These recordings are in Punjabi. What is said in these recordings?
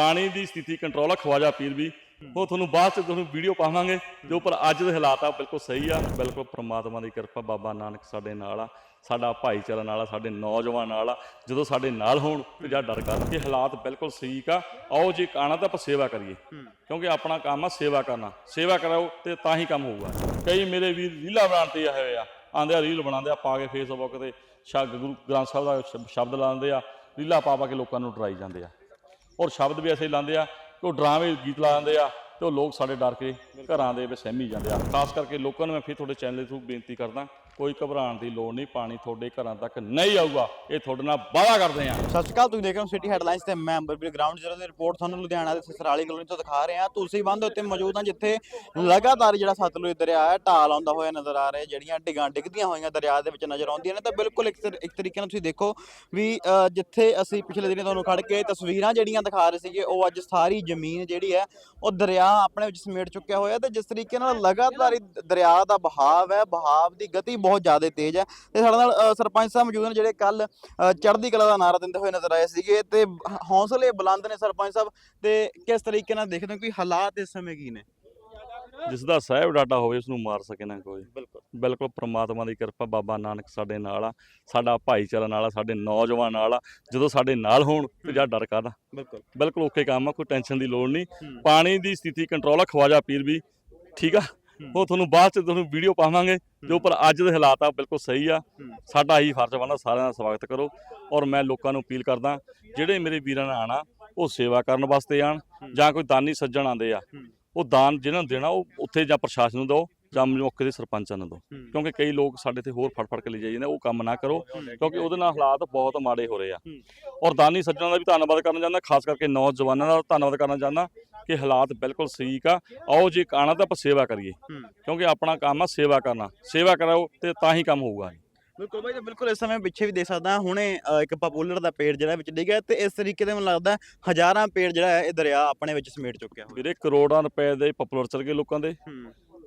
ਪਾਣੀ ਦੀ ਸਥਿਤੀ ਕੰਟਰੋਲ ਆ ਖਵਾਜਾ ਪੀਰ ਵੀ। ਉਹ ਤੁਹਾਨੂੰ ਬਾਅਦ ਚ ਤੁਹਾਨੂੰ ਵੀਡੀਓ ਪਾਵਾਂਗੇ ਜੋ ਪਰ ਅੱਜ ਦੇ ਹਾਲਾਤ ਆ ਬਿਲਕੁਲ ਸਹੀ ਆ ਬਿਲਕੁਲ ਪ੍ਰਮਾਤਮਾ ਦੀ ਕਿਰਪਾ ਬਾਬਾ ਨਾਨਕ ਸਾਡੇ ਨਾਲ ਆ ਸਾਡਾ ਭਾਈਚਾਰਾ ਨਾਲ ਆ ਸਾਡੇ ਨੌਜਵਾਨ ਨਾਲ ਆ ਜਦੋਂ ਸਾਡੇ ਨਾਲ ਹੋਣ ਤੇ ਜਾਂ ਡਰ ਕਰ ਕਿ ਹਾਲਾਤ ਬਿਲਕੁਲ ਠੀਕ ਆ। ਆਓ ਜੇ ਆਣਾ ਤਾਂ ਆਪਾਂ ਸੇਵਾ ਕਰੀਏ। ਕਿਉਂਕਿ ਆਪਣਾ ਕੰਮ ਆ ਸੇਵਾ ਕਰਨਾ। ਸੇਵਾ ਕਰਾਓ ਤੇ ਤਾਂ ਹੀ ਕੰਮ ਹੋਊਗਾ। ਕਈ ਮੇਰੇ ਵੀਰ ਰੀਲਾਂ ਬਣਾਉਣ ਤੇ ਆਏ ਹੋਏ ਆ। ਆਂਦੇ ਆ ਰੀਲ ਬਣਾਉਂਦੇ ਆ ਪਾ ਕੇ ਫੇਸਬੁੱਕ ਤੇ ਸ਼ਾ ਗੁਰੂ ਗ੍ਰੰਥ ਸਾਹਿਬ ਦਾ ਸ਼ਬ- ਸ਼ਬਦ ਲਾਉਂਦੇ ਆ ਰੀਲਾਂ ਪਾ ਪਾ ਕੇ ਲੋਕਾਂ ਨੂੰ ਡਰਾਈ ਜਾਂਦੇ ਆ। ਔਰ ਸ਼ਬਦ ਵੀ ਐਸੇ ਲਾਉਂਦੇ ਆ ਕਿ ਉਹ ਡਰਾਵੇਂ ਗੀਤ ਲਾ ਦਿੰਦੇ ਆ ਤੇ ਉਹ ਲੋਕ ਸਾਡੇ ਡਰ ਕੇ ਘਰਾਂ ਦੇ ਵਿੱਚ ਸਹਿਮੀ ਜਾਂਦੇ ਆ। ਖਾਸ ਕਰਕੇ ਲੋਕਾਂ ਨੂੰ ਮੈਂ ਫਿਰ ਤੁਹਾਡੇ ਚੈਨਲ ਦੇ ਥਰੂ ਬੇਨਤੀ ਕਰਦਾ ਕੋਈ ਘਬਰਾਉਣ ਦੀ ਲੋੜ ਨਹੀਂ ਪਾਣੀ ਤੁਹਾਡੇ ਘਰਾਂ ਤੱਕ ਨਹੀਂ ਆਊਗਾ। ਇਹ ਤੁਹਾਡੇ ਨਾਲ ਵਾਅਦਾ ਕਰਦੇ ਆ ਸਤਿ ਸ਼੍ਰੀ ਅਕਾਲ ਤੁਸੀਂ ਦੇਖ ਰਹੇ ਹੋ ਸਿਟੀ ਹੈਡਲਾਈਨਸ ਤੇ ਮੈਂ ਅੰਬਰਪੁਰ ਗਰਾਊਂਡ ਜ਼ੀਰੋ ਦੀ ਰਿਪੋਰਟ ਤੁਹਾਨੂੰ ਲੁਧਿਆਣਾ ਦੇ ਸਸਰਾਲੀ ਕਲੋਨੀ ਤੋਂ ਦਿਖਾ ਰਹੇ। ਹਾਂ ਤੁਸੀਂ ਬੰਦ ਉੱਤੇ ਮੌਜੂਦ ਹਾਂ ਜਿੱਥੇ ਲਗਾਤਾਰ ਜਿਹੜਾ ਸਤਲੁਜ ਦਰਿਆ ਹੈ ਢਾਲ ਆਉਂਦਾ ਹੋਇਆ ਨਜ਼ਰ ਆ ਰਿਹਾ ਜਿਹੜੀਆਂ ਡਿਗਾਂ ਡਿੱਗਦੀਆਂ ਹੋਈਆਂ ਦਰਿਆ ਦੇ ਵਿੱਚ ਨਜ਼ਰ ਆਉਂਦੀਆਂ ਨੇ। ਤਾਂ ਬਿਲਕੁਲ ਇੱਕ ਇੱਕ ਤਰੀਕੇ ਨਾਲ ਤੁਸੀਂ ਦੇਖੋ ਵੀ ਅ, ਜਿੱਥੇ ਅਸੀਂ ਪਿਛਲੇ ਦਿਨੀ ਤੁਹਾਨੂੰ ਖੜ ਕੇ ਤਸਵੀਰਾਂ ਜਿਹੜੀਆਂ ਦਿਖਾ ਰਹੇ ਸੀਗੇ ਉਹ ਅੱਜ ਸਾਰੀ ਜ਼ਮੀਨ ਜਿਹੜੀ ਹੈ ਉਹ ਦਰਿਆ ਆਪਣੇ ਵਿੱਚ ਸਮੇਟ ਚੁੱਕਿਆ ਹੋਇਆ। ਤੇ ਜਿਸ ਤਰੀਕੇ ਨਾਲ ਲਗਾਤਾਰ ਦਰਿਆ ਦਾ ਬਹਾਵ ਹੈ ਬਹਾਵ ਦੀ ਗਤੀ ਬਹੁਤ ਜ਼ਿਆਦਾ ਤੇਜ਼ ਹੈ ਤੇ ਸਾਡੇ ਨਾਲ ਅ, ਸਰਪੰਚ ਸਾਹਿਬ ਮੌਜੂਦ ਨੇ ਜਿਹੜੇ ਕੱਲ ਚੜ੍ਹਦੀ ਕਲਾ ਦਾ ਨਾਰਾ ਦਿੰਦੇ ਹੋਏ ਨਜ਼ਰ ਆਏ ਸੀਗੇ ਤੇ ਹੌਸਲੇ ਬੁਲੰਦ ਨੇ ਸਰਪੰਚ ਸਾਹਿਬ ਤੇ ਕਿਸ ਤਰੀਕੇ ਨਾਲ ਦੇਖਦੇ ਹੋ ਕਿ ਹਾਲਾਤ ਇਸ ਸਮੇਂ ਕੀ ਨੇ? ਜਿਸ ਦਾ ਸਾਹਿਬ ਡਾਟਾ ਹੋਵੇ ਉਸ ਨੂੰ ਮਾਰ ਸਕੇ ਨਾ ਕੋਈ। ਬਿਲਕੁਲ। ਬਿਲਕੁਲ ਪ੍ਰਮਾਤਮਾ ਦੀ ਕਿਰਪਾ ਬਾਬਾ ਨਾਨਕ ਸਾਡੇ ਨਾਲ ਆ ਸਾਡਾ ਭਾਈਚਾਰਾ ਨਾਲ ਆ ਸਾਡੇ ਨੌਜਵਾਨ ਨਾਲ ਆ ਜਦੋਂ ਸਾਡੇ ਨਾਲ ਹੋਣ ਤੇ ਜਾਂ ਡਰ ਕਾਹਦਾ? ਬਿਲਕੁਲ। ਬਿਲਕੁਲ ਓਕੇ ਕੰਮ ਆ ਕੋਈ ਟੈਨਸ਼ਨ ਦੀ ਲੋੜ ਨਹੀਂ। ਪਾਣੀ ਦੀ ਸਥਿਤੀ ਕੰਟਰੋਲ ਆ ਖਵਾਜਾ ਪੀਰ ਵੀ ਠੀਕ ਆ? ਉਹ ਤੁਹਾਨੂੰ ਬਾਅਦ ਚ ਤੁਹਾਨੂੰ ਵੀਡੀਓ ਪਾਵਾਂਗੇ ਜੋ ਪਰ ਅੱਜ ਦੇ ਹਾਲਾਤ ਆ ਬਿਲਕੁਲ ਸਹੀ ਆ। ਸਾਡਾ ਹੀ ਫਰਜ਼ ਬਣਦਾ ਸਾਰਿਆਂ ਦਾ ਸਵਾਗਤ ਕਰੋ ਔਰ ਮੈਂ ਲੋਕਾਂ ਨੂੰ ਅਪੀਲ ਕਰਦਾ ਜਿਹੜੇ ਮੇਰੇ ਵੀਰਾਂ ਨੇ ਆਣਾ ਉਹ ਸੇਵਾ ਕਰਨ ਵਾਸਤੇ ਆਣ। ਜਾਂ ਕੋਈ ਦਾਨੀ ਸੱਜਣ ਆਂਦੇ ਆ। ਉਹ ਦਾਨ ਜਿਹਨਾਂ ਨੂੰ ਦੇਣਾ ਉਹ ਉੱਥੇ ਜਾਂ ਪ੍ਰਸ਼ਾਸਨ ਨੂੰ ਦਿਓ ਜਾਂ ਮੌਕੇ ਦੇ ਸਰਪੰਚਾਂ ਨੂੰ ਦਿਓ ਹੂੰ। ਕਿਉਂਕਿ ਕਈ ਲੋਕ ਸਾਡੇ ਤੇ ਹੋਰ ਫੜ ਫੜ ਕੇ ਲੈ ਜਾਈ ਜਾਂਦੇ ਉਹ ਕੰਮ ਨਾ ਕਰੋ। ਕਿਉਂਕਿ ਉਹਦੇ ਨਾਲ ਹਾਲਾਤ ਬਹੁਤ ਮਾੜੇ ਹੋ ਰਹੇ ਆ। ਔਰ ਦਾਨੀ ਸੱਜਣਾਂ ਦਾ ਵੀ ਧੰਨਵਾਦ ਕਰਨਾ ਚਾਹੁੰਦਾ ਖਾਸ ਕਰਕੇ ਨੌਜਵਾਨਾਂ ਦਾ ਧੰਨਵਾਦ ਕਰਨਾ ਚਾਹੁੰਦਾ ਕਿ ਹਾਲਾਤ ਬਿਲਕੁਲ ਠੀਕ ਆ। ਆਓ ਜੇ ਆਣਾ ਤਾਂ ਆਪਾਂ ਸੇਵਾ ਕਰੀਏ। ਕਿਉਂਕਿ ਆਪਣਾ ਕੰਮ ਆ ਸੇਵਾ ਕਰਨਾ। ਸੇਵਾ ਕਰਾਓ ਤੇ ਤਾਂ ਹੀ ਕੰਮ ਹੋਊਗਾ। ਬਿਲਕੁਲ ਬਾਈ ਬਿਲਕੁਲ ਇਸ ਸਮੇਂ ਪਿੱਛੇ ਵੀ ਦੇਖ ਸਕਦਾ ਹੁਣੇ ਇੱਕ ਪਪੂਲਰ ਦਾ ਪੇੜ ਜਿਹੜਾ ਵਿੱਚ ਡਿੱਗਿਆ ਤੇ ਇਸ ਤਰੀਕੇ ਦੇ ਮੈਨੂੰ ਲੱਗਦਾ ਹਜ਼ਾਰਾਂ ਪੇੜ ਜਿਹੜਾ ਹੈ ਇਹ ਦਰਿਆ ਆਪਣੇ ਵਿੱਚ ਸਮੇਟ ਚੁੱਕਿਆ ਹੋਇਆ। ਵੀਰੇ ਕਰੋੜਾਂ ਰੁਪਏ ਦੇ ਪਪੂਲਰ ਚਲ ਗਏ ਲੋਕਾਂ ਦੇ।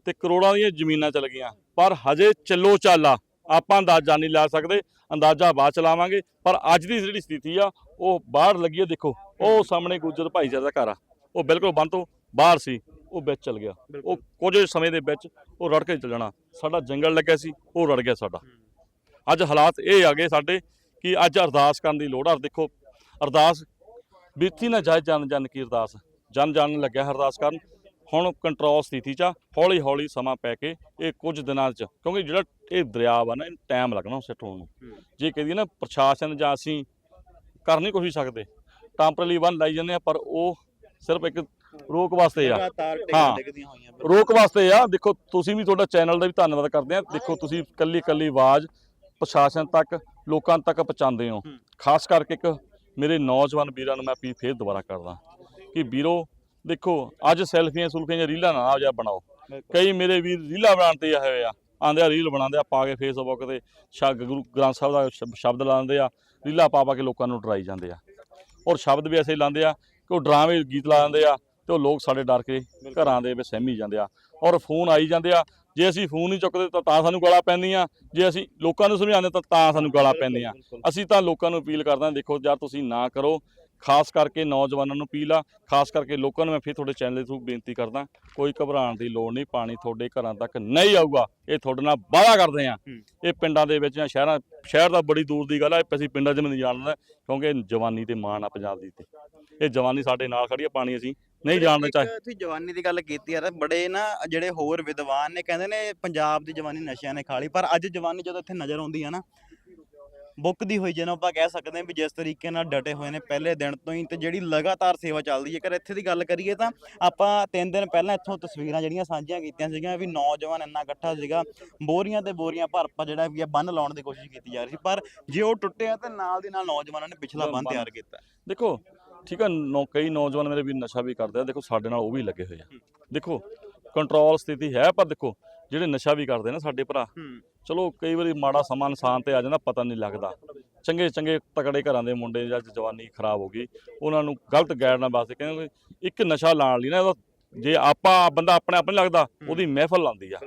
ਤੇ ਕਰੋੜਾਂ ਦੀਆਂ ਜ਼ਮੀਨਾਂ ਚਲ ਗਈਆਂ। ਪਰ ਹਜੇ ਚੱਲੋ ਚਾਲਾ। ਆਪਾਂ ਅੰਦਾਜ਼ਾ ਨਹੀਂ ਲਾ ਸਕਦੇ। ਅੰਦਾਜ਼ਾ ਬਾਅਦ ਚ ਲਾਵਾਂਗੇ। ਪਰ ਅੱਜ ਦੀ ਜਿਹੜੀ ਸਥਿਤੀ ਆ ਉਹ ਬਾਹਰ ਲੱਗੀ ਆ ਦੇਖੋ। ਉਹ ਸਾਹਮਣੇ ਗੁੱਜਰ ਭਾਈਚਾਰੇ ਦਾ ਘਰ ਆ। ਉਹ ਬਿਲਕੁਲ ਬੰਦ ਤੋਂ ਬਾਹਰ ਸੀ। ਉਹ ਵਿੱਚ ਚਲ ਗਿਆ। ਉਹ ਕੁਝ ਸਮੇਂ ਦੇ ਵਿੱਚ ਉਹ ਰੜ ਕੇ ਚਲ ਜਾਣਾ। ਸਾਡਾ ਜੰਗਲ ਲੱਗਿਆ ਸੀ। ਉਹ ਰੜ ਗਿਆ ਸਾਡਾ। ਅੱਜ ਹਾਲਾਤ ਇਹ ਆ ਗਏ ਸਾਡੇ ਕਿ ਅੱਜ ਅਰਦਾਸ ਕਰਨ ਦੀ ਲੋੜ ਆ। ਦੇਖੋ ਅਰਦਾਸ ਬੀਤੀ ਨਾ ਜਾਏ ਜਨ ਜਨ ਕੀ ਅਰਦਾਸ। ਜਨ ਜਨ ਲੱਗਿਆ ਅਰਦਾਸ ਕਰਨ। ਹੁਣ ਕੰਟਰੋਲ ਸਥਿਤੀ ਚ ਆ ਹੌਲੀ ਹੌਲੀ ਸਮਾਂ ਪੈ ਕੇ ਇਹ ਕੁਝ ਦਿਨਾਂ ਚ ਕਿਉਂਕਿ ਜਿਹੜਾ ਇਹ ਦਰਿਆ ਵਾ ਨਾ ਇਹਨੂੰ ਟਾਈਮ ਲੱਗਣਾ ਸੈੱਟ ਹੋਣ ਨੂੰ। ਜੇ ਕਹਦੀ ਨਾ ਪ੍ਰਸ਼ਾਸਨ ਜਾਂ ਅਸੀਂ ਕਰ ਨਹੀਂ ਕੋਈ ਸਕਦੇ ਟੈਂਪਰੇਰੀ ਬੰਨ ਲਾਈ ਜਾਂਦੇ ਆ ਪਰ ਉਹ ਸਿਰਫ ਇੱਕ ਰੋਕ ਵਾਸਤੇ ਆ। ਹਾਂ। ਰੋਕ ਵਾਸਤੇ ਆ। ਦੇਖੋ ਤੁਸੀਂ ਵੀ ਤੁਹਾਡਾ ਚੈਨਲ ਦਾ ਵੀ ਧੰਨਵਾਦ ਕਰਦੇ ਆ। ਦੇਖੋ ਤੁਸੀਂ ਕੱਲੀ ਕੱਲੀ ਆਵਾਜ਼ ਪ੍ਰਸ਼ਾਸਨ ਤੱਕ ਲੋਕਾਂ ਤੱਕ ਪਹੁੰਚਾਉਂਦੇ ਹੋ। ਹੂੰ। ਖਾਸ ਕਰਕੇ ਇੱਕ ਮੇਰੇ ਨੌਜਵਾਨ ਵੀਰਾਂ ਨੂੰ ਮੈਂ ਅਪੀਲ ਫੇਰ ਦੁਬਾਰਾ ਕਰਦਾ ਕਿ ਵੀਰੋ ਦੇਖੋ ਅੱਜ ਸੈਲਫੀਆਂ ਸੁਲਫੀਆਂ ਜਾਂ ਰੀਲਾਂ ਨਾ ਜਾ ਬਣਾਓ। ਕਈ ਮੇਰੇ ਵੀਰ ਰੀਲਾਂ ਬਣਾਉਣ ਤੇ ਆਏ ਹੋਏ ਆ। ਆਂਦੇ ਆ ਰੀਲ ਬਣਾਉਂਦੇ ਆ ਪਾ ਕੇ ਫੇਸਬੁੱਕ ਤੇ ਸ਼ਾ ਗੁਰੂ ਗ੍ਰੰਥ ਸਾਹਿਬ ਦਾ ਸ਼ਬ- ਸ਼ਬਦ ਲਾਉਂਦੇ ਆ ਰੀਲਾਂ ਪਾ ਪਾ ਕੇ ਲੋਕਾਂ ਨੂੰ ਡਰਾਈ ਜਾਂਦੇ ਆ। ਔਰ ਸ਼ਬਦ ਵੀ ਐਸੇ ਲਾਉਂਦੇ ਆ ਕਿ ਉਹ ਡਰਾਵੇਂ ਗੀਤ ਲਾ ਦਿੰਦੇ ਆ ਤੇ ਉਹ ਲੋਕ ਸਾਡੇ ਡਰ ਕੇ ਘਰਾਂ ਦੇ ਵਿੱਚ ਸਹਿਮੀ ਜਾਂਦੇ ਆ। ਔਰ ਫੋਨ ਆਈ ਜਾਂਦੇ ਆ ਜੇ ਅਸੀਂ ਫੋਨ ਨਹੀਂ ਚੁੱਕਦੇ ਤਾਂ ਤਾਂ ਸਾਨੂੰ ਗਾਲਾਂ ਪੈਂਦੀਆਂ। ਜੇ ਅਸੀਂ ਲੋਕਾਂ ਨੂੰ ਸਮਝਾਉਂਦੇ ਤਾਂ ਤਾਂ ਸਾਨੂੰ ਗਾਲਾਂ ਪੈਂਦੀਆਂ। ਅਸੀਂ ਤਾਂ ਲੋਕਾਂ ਨੂੰ ਅਪੀਲ ਕਰਦਾ ਦੇਖੋ ਯਾਰ ਤੁਸੀਂ ਨਾ ਕਰੋ। ਖਾਸ ਕਰਕੇ ਨੌਜਵਾਨਾਂ ਨੂੰ ਅਪੀਲ ਆ ਖਾਸ ਕਰਕੇ ਲੋਕਾਂ ਨੂੰ ਮੈਂ ਫਿਰ ਤੁਹਾਡੇ ਚੈਨਲ ਦੇ ਥਰੂ ਬੇਨਤੀ ਕਰਦਾ ਕੋਈ ਘਬਰਾਉਣ ਦੀ ਲੋੜ ਨਹੀਂ ਪਾਣੀ ਤੁਹਾਡੇ ਘਰਾਂ ਤੱਕ ਨਹੀਂ ਆਊਗਾ ਇਹ ਤੁਹਾਡੇ ਨਾਲ ਵਾਅਦਾ ਕਰਦੇ ਆ ਹੂੰ। ਇਹ ਪਿੰਡਾਂ ਦੇ ਵਿੱਚ ਜਾਂ ਸ਼ਹਿਰਾਂ ਸ਼ਹਿਰ ਦਾ ਬੜੀ ਦੂਰ ਦੀ ਗੱਲ ਆ ਇਹ ਅਸੀਂ ਪਿੰਡਾਂ 'ਚ ਵੀ ਨਹੀਂ ਜਾਣਦਾ ਕਿਉਂਕਿ ਜਵਾਨੀ ਤੇ ਮਾਣ ਆ ਪੰਜਾਬ ਦੀ ਤੇ ਇਹ ਜਵਾਨੀ ਸਾਡੇ ਨਾਲ ਖੜੀ ਆ ਪਾਣੀ ਅਸੀਂ ਨਹੀਂ ਜਾਣਦੇ ਇੱਕ ਚਾਹੇ ਤੁਸੀਂ ਜਵਾਨੀ ਦੀ ਗੱਲ ਕੀਤੀ ਯਾਰ ਬੜੇ ਨਾ ਜਿਹੜੇ ਹੋਰ ਵਿਦਵਾਨ ਨੇ ਕਹਿੰਦੇ ਨੇ ਪੰਜਾਬ ਦੀ ਜਵਾਨੀ ਨਸ਼ਿਆਂ ਨੇ ਖਾਲੀ ਪਰ ਅੱਜ ਜਵਾਨੀ ਜਦੋਂ ਇੱਥੇ ਨਜ਼ਰ ਆਉਂਦੀ ਆ ਨਾ ਬੁੱਕ ਦੀ ਹੋਈ ਜਿਹਨੂੰ ਆਪਾਂ ਕਹਿ ਸਕਦੇ ਹਾਂ ਵੀ ਜਿਸ ਤਰੀਕੇ ਨਾਲ ਡਟੇ ਹੋਏ ਨੇ ਪਹਿਲੇ ਦਿਨ ਤੋਂ ਹੀ ਤੇ ਜਿਹੜੀ ਲਗਾਤਾਰ ਸੇਵਾ ਚੱਲਦੀ ਹੈ। ਜੇਕਰ ਇੱਥੇ ਦੀ ਗੱਲ ਕਰੀਏ ਤਾਂ ਆਪਾਂ ਤਿੰਨ ਦਿਨ ਪਹਿਲਾਂ ਇੱਥੋਂ ਤਸਵੀਰਾਂ ਜਿਹੜੀਆਂ ਸਾਂਝੀਆਂ ਕੀਤੀਆਂ ਸੀਗੀਆਂ ਵੀ ਨੌਜਵਾਨ ਇੰਨਾ ਇਕੱਠਾ ਸੀਗਾ, ਬੋਰੀਆਂ ਤੇ ਬੋਰੀਆਂ ਭਰ ਭਰ ਜਿਹੜਾ ਵੀ ਆ ਬੰਨ ਲਾਉਣ ਦੀ ਕੋਸ਼ਿਸ਼ ਕੀਤੀ ਜਾ ਰਹੀ ਸੀ। ਪਰ ਜੇ ਉਹ ਟੁੱਟਿਆ ਤੇ ਨਾਲ ਦੀ ਨਾਲ ਨੌਜਵਾਨਾਂ ਨੇ ਪਿਛਲਾ ਬੰਨ ਤਿਆਰ ਕੀਤਾ। ਦੇਖੋ, ਠੀਕ ਆ, ਨੌ ਕਈ ਨੌਜਵਾਨ ਮੇਰੇ ਵੀ ਨਸ਼ਾ ਵੀ ਕਰਦੇ ਆ। ਦੇਖੋ, ਸਾਡੇ ਨਾਲ ਉਹ ਵੀ ਲੱਗੇ ਹੋਏ ਆ। ਦੇਖੋ ਕੰਟਰੋਲ ਸਥਿਤੀ ਹੈ, ਪਰ ਦੇਖੋ ਜਿਹੜੇ ਨਸ਼ਾ ਵੀ ਕਰਦੇ ਨਾ ਸਾਡੇ ਭਰਾ ਚਲੋ ਕਈ ਵਾਰੀ ਮਾੜਾ ਸਮਾਂ ਇਨਸਾਨ ਤੇ ਆ ਜਾਂਦਾ ਪਤਾ ਨਹੀਂ ਲੱਗਦਾ। ਚੰਗੇ ਚੰਗੇ ਤਕੜੇ ਘਰਾਂ ਦੇ ਮੁੰਡੇ ਜਾਂ ਜਵਾਨੀ ਖਰਾਬ ਹੋ ਗਈ ਉਹਨਾਂ ਨੂੰ ਗਲਤ ਗਾਈਡਨ ਵਾਸਤੇ ਕਹਿੰਦੇ ਇੱਕ ਨਸ਼ਾ ਲਾਣ ਲਈ ਨਾ ਇਹਦਾ ਜੇ ਆਪਾਂ ਬੰਦਾ ਆਪਣੇ ਆਪ ਨਹੀਂ ਲੱਗਦਾ ਉਹਦੀ ਮਹਿਫਲ ਲਾਉਂਦੀ ਆ।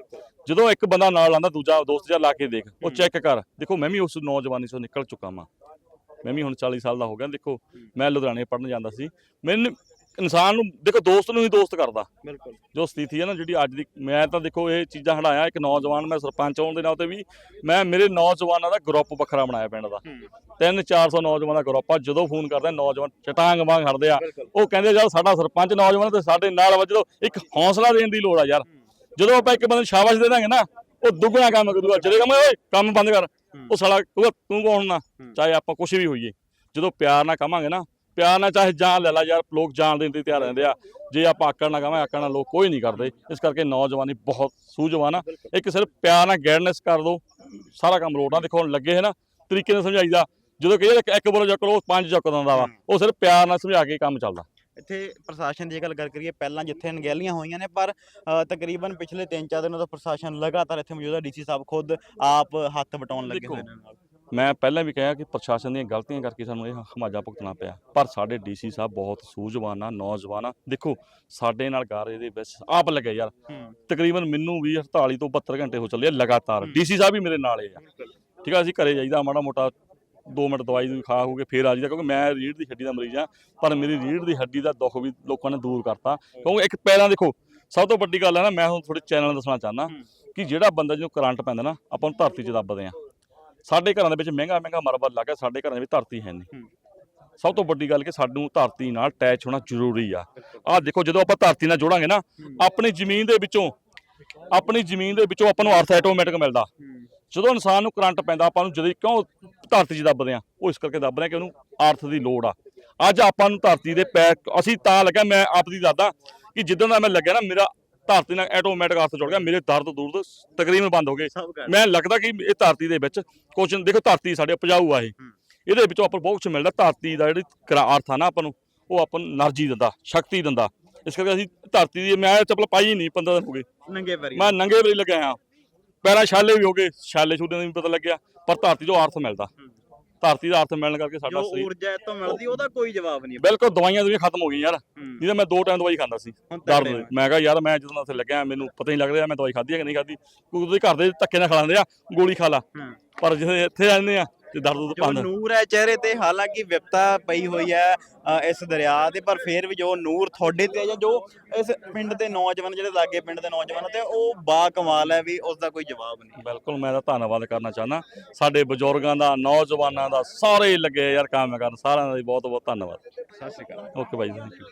ਜਦੋਂ ਇੱਕ ਬੰਦਾ ਨਾਲ ਲਾਉਂਦਾ ਦੂਜਾ ਦੋਸਤ ਜਾਂ ਲਾ ਕੇ ਦੇਖ ਉਹ ਚੈੱਕ ਕਰ ਦੇਖੋ ਮੈਂ ਵੀ ਉਸ ਨੌਜਵਾਨੀ ਚੋਂ ਨਿਕਲ ਚੁੱਕਾ ਮਾਂ ਮੈਂ ਵੀ ਹੁਣ 40 ਸਾਲ ਦਾ ਹੋ ਗਿਆ ਦੇਖੋ ਮੈਂ ਲੁਧਿਆਣੇ ਪੜਨ ਜਾਂਦਾ ਸੀ। ਮੈਨੂੰ ਇਨਸਾਨ ਨੂੰ ਦੇਖੋ ਦੋਸਤ ਨੂੰ ਹੀ ਦੋਸਤ ਕਰਦਾ। ਬਿਲਕੁਲ। ਜੋ ਸਥਿਤੀ ਹੈ ਨਾ ਜਿਹੜੀ ਅੱਜ ਦੀ ਮੈਂ ਤਾਂ ਦੇਖੋ ਇਹ ਚੀਜ਼ਾਂ ਹਟਾਇਆ ਇੱਕ ਨੌਜਵਾਨ ਮੈਂ ਸਰਪੰਚ ਹੋਣ ਦੇ ਨਾਤੇ ਵੀ ਮੈਂ ਮੇਰੇ ਨੌਜਵਾਨਾਂ ਦਾ ਗਰੁੱਪ ਵੱਖਰਾ ਬਣਾਇਆ ਪਿੰਡ ਦਾ। ਤਿੰਨ 400 ਨੌਜਵਾਨਾਂ ਦਾ ਗਰੁੱਪ ਆ ਜਦੋਂ ਫੋਨ ਕਰਦੇ ਨੌਜਵਾਨ ਚਟਾਂਗ ਵਾਂਗ ਹਟਦੇ ਆ। ਉਹ ਕਹਿੰਦੇ ਯਾਰ ਸਾਡਾ ਸਰਪੰਚ ਨੌਜਵਾਨ ਤੇ ਸਾਡੇ ਨਾਲ ਵਾ ਜਦੋਂ ਇੱਕ ਹੌਸਲਾ ਦੇਣ ਦੀ ਲੋੜ ਆ ਯਾਰ। ਜਦੋਂ ਆਪਾਂ ਇੱਕ ਬੰਦੇ ਨੂੰ ਸ਼ਾਬਾਸ਼ ਦੇ ਦਾਂਗੇ ਨਾ ਉਹ ਦੁੱਗਣਾ ਕੰਮ ਕਰੂਗਾ। ਚਲੇ ਕੰਮ ਓਏ ਕੰਮ ਬੰਦ ਕਰ। ਉਹ ਸਾਲਾ ਤੂੰ ਕੌਣ ਨਾ ਚਾਹੇ ਆਪਾਂ ਕੁਝ ਵੀ ਹੋਈਏ। ਜਦੋਂ ਪਿਆਰ ਨਾਲ ਕਵਾਂਗੇ ਨਾ ਪਿਆਰ ਨਾਲ ਚਾਹੇ ਜਾਨ ਲੈ ਲੈ ਯਾਰ ਲੋਕ ਜਾਨ ਦੇਣ ਦੀ ਤਿਆਰ ਰਹਿੰਦੇ ਆ। ਜੇ ਆਪਾਂ ਆਕੜ ਨਾ ਕਵਾਂ ਆਕੜ ਨਾਲ ਲੋਕ ਕੋਈ ਨਹੀਂ ਕਰਦੇ। ਇਸ ਕਰਕੇ ਨੌਜਵਾਨੀ ਬਹੁਤ ਸੂਝਵਾਨ ਆ। ਇੱਕ ਸਿਰਫ ਪਿਆਰ ਨਾਲ ਗਾਈਡਨੈਸ ਕਰ ਦੋ। ਸਾਰਾ ਕੰਮ ਲੋਟਾਂ ਦੇਖੋ ਹੁਣ ਲੱਗੇ ਹੈ ਨਾ ਤਰੀਕੇ ਨਾਲ ਸਮਝਾਈਦਾ ਜਦੋਂ ਕਹੀਏ ਇੱਕ- ਇੱਕ ਬੋਲੋ ਚੱਕ ਪੰਜ ਚੱਕ ਦਿੰਦਾ ਵਾ। ਉਹ ਸਿਰਫ ਪਿਆਰ ਨਾਲ ਸਮਝਾ ਕੇ ਕੰਮ ਚੱਲਦਾ। ਇੱਥੇ ਪ੍ਰਸ਼ਾਸਨ ਦੀ ਗੱਲ ਕਰ ਕਰੀਏ ਪਹਿਲਾਂ ਜਿੱਥੇ ਅਣਗਹਿਲੀਆਂ ਹੋਈਆਂ ਨੇ ਪਰ ਤਕਰੀਬਨ ਪਿਛਲੇ 3-4 ਦਿਨਾਂ ਤੋਂ ਪ੍ਰਸ਼ਾਸਨ ਲਗਾਤਾਰ ਇੱਥੇ ਮੌਜੂਦ ਡੀਸੀ ਸਾਹਿਬ ਖੁਦ ਆਪ ਹੱਥ ਵਟਾਉਣ ਲੱਗੇ ਹੋਏ ਨੇ ਨਾਲ। ਮੈਂ ਪਹਿਲਾਂ ਵੀ ਕਿਹਾ ਕਿ ਪ੍ਰਸ਼ਾਸਨ ਦੀਆਂ ਗਲਤੀਆਂ ਕਰਕੇ ਸਾਨੂੰ ਇਹ ਹਮਾਜਾ ਭੁਗਤਣਾ ਪਿਆ। ਪਰ ਸਾਡੇ ਡੀਸੀ ਸਾਹਿਬ ਬਹੁਤ ਸੂਝਵਾਨ ਆ ਨੌਜਵਾਨ ਆ। ਦੇਖੋ ਸਾਡੇ ਨਾਲ ਗਾਰੇ ਦੇ ਵਿੱਚ ਆਪ ਲੱਗੇ ਯਾਰ। ਤਕਰੀਬਨ ਮੈਨੂੰ ਵੀ 48 ਤੋਂ 72 ਘੰਟੇ ਹੋ ਚੱਲੇ ਆ ਲਗਾਤਾਰ। ਡੀਸੀ ਸਾਹਿਬ ਵੀ ਮੇਰੇ ਨਾਲ ਹੀ ਆ। ਠੀਕ ਆ ਅਸੀਂ ਘਰੇ ਜਾਈਦਾ ਮਾੜਾ ਮੋਟਾ 2 ਮਿੰਟ ਦਵਾਈ ਦੂਈ ਖਾ ਹੋ ਕੇ ਫੇਰ ਆ ਜਾਈਦਾ ਕਿਉਂਕਿ ਮੈਂ ਰੀੜ੍ਹ ਦੀ ਹੱਡੀ ਦਾ ਮਰੀਜ਼ ਆ ਪਰ ਮੇਰੀ ਰੀੜ੍ਹ ਦੀ ਹੱਡੀ ਦਾ ਦੁੱਖ ਵੀ ਲੋਕਾਂ ਨੇ ਦੂਰ ਕਰਤਾ। ਕਿਉਂਕਿ ਇੱਕ ਪਹਿਲਾਂ ਦੇਖੋ ਸਭ ਤੋਂ ਵੱਡੀ ਗੱਲ ਹੈ ਨਾ ਮੈਂ ਹੁਣ ਥੋੜੇ ਚੈਨਲ ਦੱਸਣਾ ਚਾਹੁੰਦਾ ਹੂੰ। ਕਿ ਜਿਹੜਾ ਬੰਦਾ ਜਿਹਨੂੰ ਕਰੰਟ ਪੈਂਦਾ ਨਾ ਆਪਾਂ ਨੂੰ ਧਰਤੀ 'ਚ ਦੱਬਦੇ ਆ ਸਾਡੇ ਘਰਾਂ ਦੇ ਵਿੱਚ ਮਹਿੰਗਾ ਮਹਿੰਗਾ ਮਰਬਲ ਲੱਗਾ ਸਾਡੇ ਘਰਾਂ ਦੇ ਵਿੱਚ ਧਰਤੀ ਹੈ ਨਹੀਂ। ਸਭ ਤੋਂ ਵੱਡੀ ਗੱਲ ਕਿ ਸਾਨੂੰ ਧਰਤੀ ਨਾਲ ਅਟੈਚ ਹੋਣਾ ਜ਼ਰੂਰੀ ਆ। ਆਹ ਦੇਖੋ ਜਦੋਂ ਆਪਾਂ ਧਰਤੀ ਨਾਲ ਜੋੜਾਂਗੇ ਨਾ ਆਪਣੀ ਜ਼ਮੀਨ ਦੇ ਵਿੱਚੋਂ ਆਪਣੀ ਜ਼ਮੀਨ ਦੇ ਵਿੱਚੋਂ ਆਪਾਂ ਨੂੰ ਅਰਥ ਆਟੋਮੈਟਿਕ ਮਿਲਦਾ ਜਦੋਂ ਇਨਸਾਨ ਨੂੰ ਕਰੰਟ ਪੈਂਦਾ ਆਪਾਂ ਨੂੰ ਜਦੋਂ ਕਿਉਂ ਧਰਤੀ 'ਚ ਦੱਬਦੇ ਆ ਉਹ ਇਸ ਕਰਕੇ ਦੱਬਦੇ ਆ ਕਿ ਉਹਨੂੰ ਅਰਥ ਦੀ ਲੋੜ ਆ। ਅੱਜ ਆਪਾਂ ਨੂੰ ਧਰਤੀ ਦੇ ਪੈਰ ਅਸੀਂ ਤਾਂ ਲੱਗਾ ਮੈਂ ਆਪ ਦੀ ਦੱਸਦਾ ਕਿ ਜਿੱਦਾਂ ਦਾ ਮੈਂ ਲੱਗਿਆ ਨਾ ਮੇਰਾ ਧਰਤੀ ਨਾਲ ਆਟੋਮੈਟਿਕ ਹੱਥ ਜੁੜ ਗਿਆ ਮੇਰੇ ਦਰਦ ਦੂਰ ਤਕਰੀਬਨ ਬੰਦ ਹੋ ਗਏ। ਮੈਂ ਲੱਗਦਾ ਕਿ ਇਹ ਧਰਤੀ ਦੇ ਵਿੱਚ ਕੁਝ ਦੇਖੋ ਧਰਤੀ ਸਾਡੇ ਉਪਜਾਊ ਆ ਇਹ। ਇਹਦੇ ਵਿੱਚੋਂ ਆਪਾਂ ਬਹੁਤ ਕੁਝ ਮਿਲਦਾ ਧਰਤੀ ਦਾ ਜਿਹੜੀ ਅਰਥ ਆ ਨਾ ਆਪਾਂ ਨੂੰ ਉਹ ਆਪਾਂ ਨੂੰ એનર્ਜੀ ਦਿੰਦਾ ਸ਼ਕਤੀ ਦਿੰਦਾ। ਇਸ ਕਰਕੇ ਅਸੀਂ ਧਰਤੀ ਦੀ ਮੈਂ ਚੱਪਲ ਪਾਈ ਨਹੀਂ 15 ਦਿਨ ਹੋ ਗਏ। ਨੰਗੇ ਪੈਰੀ। ਮੈਂ ਨੰਗੇ ਪੈਰੀ ਲੱਗਿਆ ਆ। ਪੈਰਾਂ ਛਾਲੇ ਵੀ ਹੋ ਗਏ ਛਾਲੇ ਛੂਦੇ ਦਾ ਵੀ ਪਤਾ ਲੱਗਿਆ ਪਰ ਧਰਤੀ ਤੋਂ ਅਰਥ ਮਿਲਦਾ। ਧਰਤੀ ਦਾ ਅਰਥ ਮਿਲਣ ਕਰਕੇ ਸਾਡਾ ਜੋ ਸਰੀਰ ਊਰਜਾ ਇਹ ਤੋਂ ਮਿਲਦੀ ਉਹਦਾ ਕੋਈ ਜਵਾਬ ਨਹੀਂ ਬਿਲਕੁਲ ਦਵਾਈਆਂ ਦੁਨੀਆਂ ਖਤਮ ਹੋ ਗਈਆਂ ਯਾਰ। ਤਾਂ ਮੈਂ ਦੋ ਟਾਈਮ ਦਵਾਈ ਖਾਂਦਾ ਸੀ। ਦਰਦ ਮੈਂ ਕਿਹਾ ਯਾਰ ਮੈਂ ਜਦੋਂ ਉੱਥੇ ਲੱਗਿਆ ਮੈਨੂੰ ਪਤਾ ਨਹੀਂ ਲੱਗ ਰਿਹਾ ਮੈਂ ਦਵਾਈ ਖਾਧੀ ਹੈ ਕਿ ਨਹੀਂ ਖਾਧੀ। ਕਿਉਂਕਿ ਉਹਦੇ ਘਰ ਦੇ ਧੱਕੇ ਨਾਲ ਖਿਲਾਉਂਦੇ ਆ ਗੋਲੀ ਖਾ ਲਾ। ਪਰ ਜਦੋਂ ਇੱਥੇ ਆਉਂਦੇ ਆ ਤੇ ਦਰਦ ਤੋਂ ਜੋ ਨੂਰ ਹੈ ਚਿਹਰੇ ਤੇ ਹਾਲਾਂਕਿ ਵਿਪਤਾ ਪਈ ਹੋਈ ਹੈ ਅ, ਇਸ ਦਰਿਆ ਤੇ ਪਰ ਫਿਰ ਵੀ ਜੋ ਨੂਰ ਤੁਹਾਡੇ ਤੇ ਹੈ ਜਾਂ ਜੋ ਇਸ ਪਿੰਡ ਦੇ ਨੌਜਵਾਨ ਜਿਹੜੇ ਲਾਗੇ ਪਿੰਡ ਦੇ ਨੌਜਵਾਨ ਤੇ ਉਹ ਬਾ ਕਮਾਲ ਹੈ ਵੀ ਉਸ ਦਾ ਕੋਈ ਜਵਾਬ ਨਹੀਂ। ਬਿਲਕੁਲ ਮੈਂ ਤਾਂ ਧੰਨਵਾਦ ਕਰਨਾ ਚਾਹੁੰਦਾ। ਸਾਡੇ ਬਜ਼ੁਰਗਾਂ ਦਾ ਨੌਜਵਾਨਾਂ ਦਾ ਸਾਰੇ ਲੱਗੇ ਯਾਰ ਕੰਮ ਕਰਨ। ਸਾਰਿਆਂ ਦਾ ਜੀ ਬਹੁਤ ਬਹੁਤ ਧੰਨਵਾਦ। ਸਤਿ ਸ਼੍ਰੀ ਅਕਾਲ। Okay bye thank you